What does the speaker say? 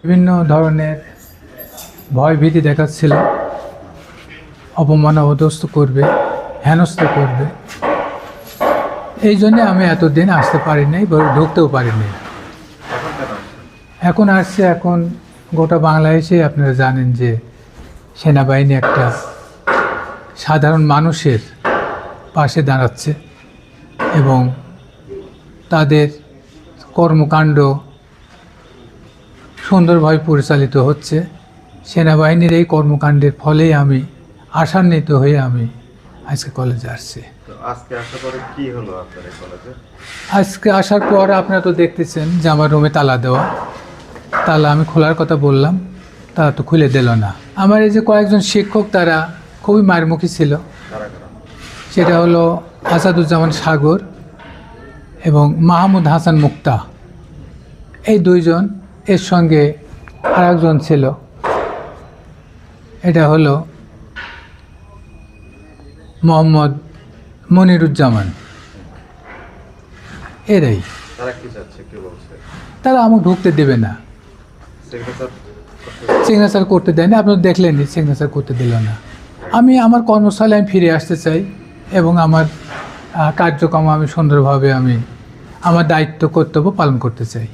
বিভিন্ন ধরনের ভয় ভীতি দেখাচ্ছিল, অপমান অবদস্ত করবে, হেনস্থা করবে। এই জন্যে আমি এতদিন আসতে পারিনি, বরং ঢুকতেও পারিনি। এখন আসছে, এখন গোটা বাংলাদেশে আপনারা জানেন যে সেনাবাহিনী একটা সাধারণ মানুষের পাশে দাঁড়াচ্ছে এবং তাদের কর্মকাণ্ড সুন্দরভাবে পরিচালিত হচ্ছে। সেনাবাহিনীর এই কর্মকাণ্ডের ফলেই আমি আশান্বিত হয়ে আমি আজকে কলেজে আসছি। আজকে আসার পরে কি হলো আপনার কলেজে আজকে আসার পর আপনারা তো দেখতেছেন যে আমার রুমে তালা দেওয়া। তালা আমি খোলার কথা বললাম তারা তো খুলে দিল না। আমার এই যে কয়েকজন শিক্ষক তারা খুবই মারমুখী ছিল। সেটা হলো আসাদুজ্জামান সাগর এবং মাহমুদ হাসান মুক্তা। এই দুইজন এর সঙ্গে আরেকজন ছিল। এটা হলো মোহাম্মদ মনিরুজ্জামান। এরাই। তারা আমাকে ঢুকতে দেবে না। সিগনেচার করতে দেয়নি আপনি তো দেখলেনই সিগনেচার করতে দিল না। আমি আমার কর্মস্থলে আমি ফিরে আসতে চাই এবং আমার কার্যক্রম আমি সুন্দরভাবে আমি আমার দায়িত্ব কর্তব্য পালন করতে চাই।